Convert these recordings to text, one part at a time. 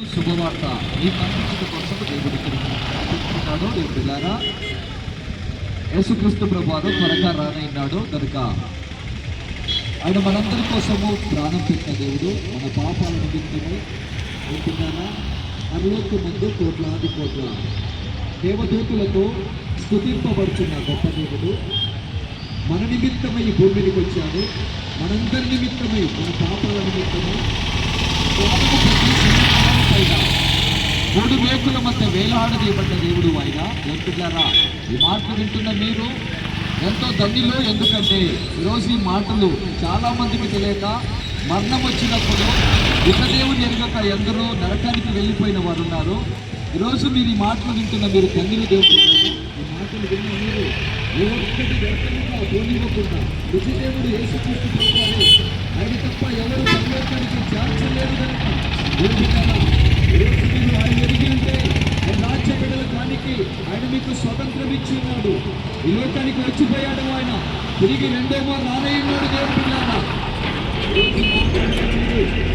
శుభవార్త. ఈ పరిస్థితి కోసం దేవుడు చెప్తున్నాడు దేవుడు పిల్లారా యేసుక్రీస్తు ప్రభువారు త్వరగా రానైనాడు కనుక ఆయన మనందరి కోసము ప్రాణం పెట్టిన దేవుడు మన పాపాల నిమిత్తము. ఉంటున్నారా పరలోక ముందు కోట్లాది కోట్ల దేవదూతులతో స్తుతింపబడుతున్న గొప్ప దేవుడు. మన నిమిత్తమై ఈ భూమికి వచ్చాడు. మనందరి నిమిత్తమై మన పాపాల నిమిత్తమే. ప్రాణము మూడు మేకుల మధ్య వేలాడదీయబడ్డ దేవుడు ఆయన. ఎంతులారా ఈ మాటలు వింటున్న మీరు ఎంతో ధన్యులు. ఎందుకంటే ఈరోజు ఈ మాటలు చాలా మందికి తెలియక మరణం వచ్చినప్పుడు ఇక దేవుని ఎరగక ఎందరో నరకానికి వెళ్ళిపోయిన వారు ఉన్నారు. ఈరోజు మీరు ఈ మాటలు వింటున్న మీరు ధన్యులు దేవుడు. ఈ మాటలు విన్న మీరు ఏ ఒక్కటి వ్యర్థంగా పోనివ్వకుండా నిజదేవుడు యేసుక్రీస్తు ప్రభువారే. ఆయన తప్ప ఎవరు పరలోకానికి చేర్చలేరు కనుక. ఆయన ఎరిగి ఉంటే ఆయన రాజ్య బిడ్డల కానికి ఆయన మీకు స్వతంత్రం ఇచ్చి ఉన్నాడు ఈ లోకానికి వచ్చిపోయాడు ఆయన తిరిగి రెండేమో రానయ్యున్నాడు దేవుడిలారా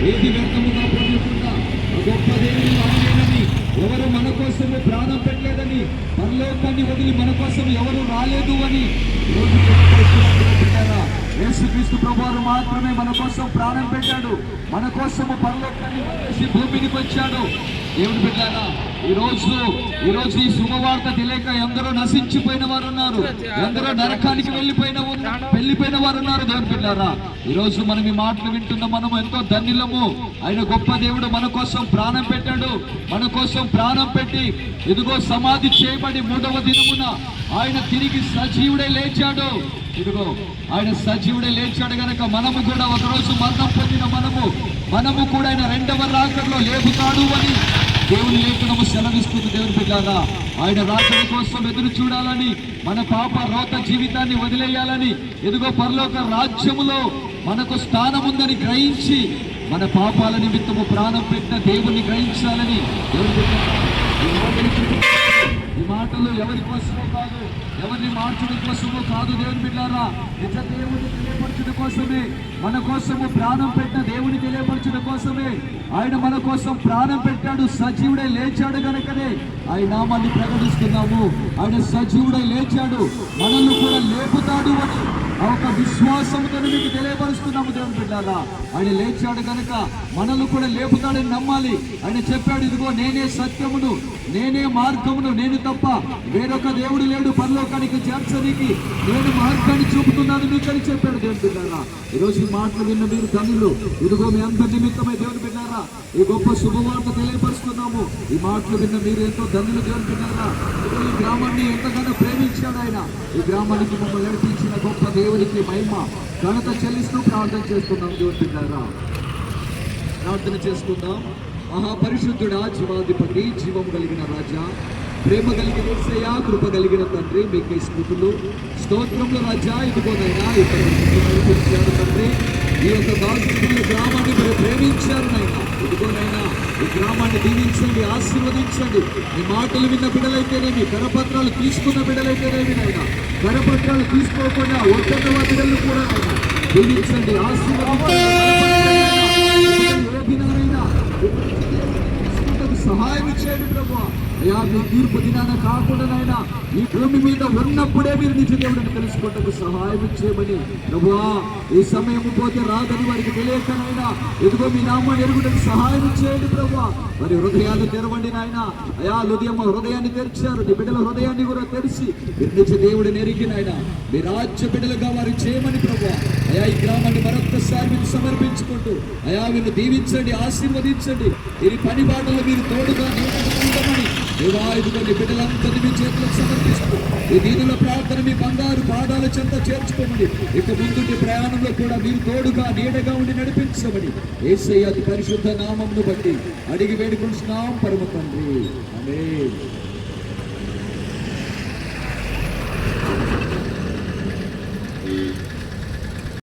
ఏది వ్యర్థముగా పొందకుండా ఆ గొప్ప దేవుని ఆయనేనని ఎవరు మన కోసము ప్రాణం పెట్టలేదని పరలోకాన్ని వదిలి మన కోసం ఎవరు రాలేదు అని యేసుక్రీస్తు ప్రభువారు మాత్రమే మన కోసం ప్రాణం పెట్టాడు. మన కోసము పరలోకాన్ని భూమికి వచ్చాడు. దేవుడు బిడ్డారా ఈ రోజు ఈ రోజు ఈ శుభవార్త తెలియక ఎందరో నశించిపోయిన వారు ఉన్నారు. ఎందరో నరకానికి వెళ్ళిపోయిన వెళ్ళిపోయిన వారు ఉన్నారు దేవుడు బిడ్డారా. ఈరోజు మనం ఈ మాటలు వింటున్న మనం ఎంతో ధన్యులము. ఆయన గొప్ప దేవుడు మన కోసం ప్రాణం పెట్టాడు. మన కోసం ప్రాణం పెట్టి ఇదిగో సమాధి చేయబడి మూడవ దినమున ఆయన తిరిగి సజీవుడే లేచాడు. ఇదిగో ఆయన సజీవుడే లేచాడు గనక మనము కూడా ఒకరోజు మరణం పొందిన మనము మనము కూడా ఆయన రెండవ రాకడలో లేపుతాడు అని దేవుని లేఖనము సెలవిస్తుంది దేవుని బిడ్డారా. ఆయన రాకడి కోసం ఎదురు చూడాలని మన పాప రోత జీవితాన్ని వదిలేయాలని ఎదుగో పరలోక రాజ్యములో మనకు స్థానం ఉందని గ్రహించి మన పాపాల నిమిత్తము ప్రాణం పెట్టిన దేవుణ్ణి గ్రహించాలని ఈ మాటలు ఎవరి కోసమో కాదు ఎవరిని మార్చడం కోసమో కాదు దేవుని బిడ్డారా. నిజ దేవుని తెలియపరచడం కోసమే మన కోసము ప్రాణం పెట్టిన దేవుని తెలియపరచడం కోసమే. ఆయన మన కోసం ప్రాణం పెట్టాడు సజీవుడే లేచాడు కనుకనే ఆయన నామాన్ని ప్రకటిస్తున్నాము. ఆయన సజీవుడే లేచాడు మనల్ని కూడా లేపుతాడు అని ఆ యొక్క విశ్వాసంతో మీకు తెలియపరుస్తున్నాము దేవుని బిడ్డారా. ఆయన లేచాడు కనుక మనల్ని కూడా లేపుతాడని నమ్మాలి. ఆయన చెప్పాడు ఇదిగో నేనే సత్యమును నేనే మార్గమును నేను తప్ప వేరొక దేవుడు లేడు. పరలోకానికి చేర్చడానికి నేను మార్గాన్ని చూపుతున్నాను. మీకు అని చెప్పాడు దేవుని బిడ్డారా. ఈరోజు మాటలు విన్న మీరు ధనులు ఇదిగో మీ అందరి నిమిత్తమై దేవుని బిడ్డారా ఈ గొప్ప శుభవార్త తెలియపరుస్తున్నాము. ఈ మాటలు విన్న మీరు ఎంతో ధనులు దేవుని బిడ్డారా. గ్రామాన్ని ఎంతగానో ప్రేమించాడు ఆయన. ఈ గ్రామానికి మమ్మల్ని నడిపించిన గొప్ప దేవునికి మహిమ ఘనత చెల్లిస్తూ ప్రార్థన చేస్తున్నాం. దేవుడి ద్వారా ప్రార్థన చేసుకుందాం. మహాపరిశుద్ధుడా జీవాధిపతి జీవం కలిగిన రాజా ప్రేమ కలిగిన ఏసయ్య కృప కలిగిన తండ్రి మీకు ఈ స్థుతులు. స్తోత్రంలో రాజా ఇదిగోనైనా ఇక్కడ తండ్రి. ఈ యొక్క దాసుల గ్రామాన్ని మీరు ప్రేమించారు నాయన. ఇదిగోనైనా ఈ గ్రామాన్ని దీవించండి ఆశీర్వదించండి. మీ మాటలు విన్న బిడ్డలైతేనేమి కరపత్రాలు తీసుకున్న బిడ్డలైతేనేమి నాయన. కరపత్రాలు తీసుకోకుండా ఒక్కటవ బిడ్డలు కూడా నాయన దీవించండి ఆశీర్వదించండి. సహాయం ఇచ్చేయండి ప్రభు అయ్యా మీ తీర్పు దినాన కాకుండానైనా ఈ భూమి మీద ఉన్నప్పుడే మీరు నిజ దేవుడిని తెలుసుకుంటకు సహాయం చేయమని. ప్రభువా ఈ సమయం పోతే రాదని వారికి తెలియకనైనా. ఎదుగో మీ నామాన్ని ఎరుగుటకు సహాయం చేయండి ప్రభువా. మరి హృదయాలు తెరవండి నాయన. అయా హృదయం హృదయాన్ని తెరిచారు. నీ బిడ్డల హృదయాన్ని కూడా తెరిచి మీరు నిజ దేవుడిని ఎరిగినాయన మీ రాజ్య బిడ్డలుగా వారు చేయమని ప్రభువా. అయా ఈ గ్రామాన్ని మరొక్కసారి మీరు సమర్పించుకుంటూ. అయా వీళ్ళు దీవించండి ఆశీర్వదించండి. ఈ పని బాటలో మీరు తోడుగా దేవా ఇదిగోండి బిడ్డలందరినీ మీ చేతులకు సమర్పిస్తూ ఈ దీనిలో ప్రార్థన మీ బంగారు పాదాల చెంత చేర్చుకోమని ఇక ముందుండి ప్రయాణంలో కూడా మీరు తోడుగా నీడగా ఉండి నడిపించమని ఏసై అతి పరిశుద్ధ నామంను బట్టి అడిగి వేడుకుంటున్నాం పరమ తండ్రి. అనే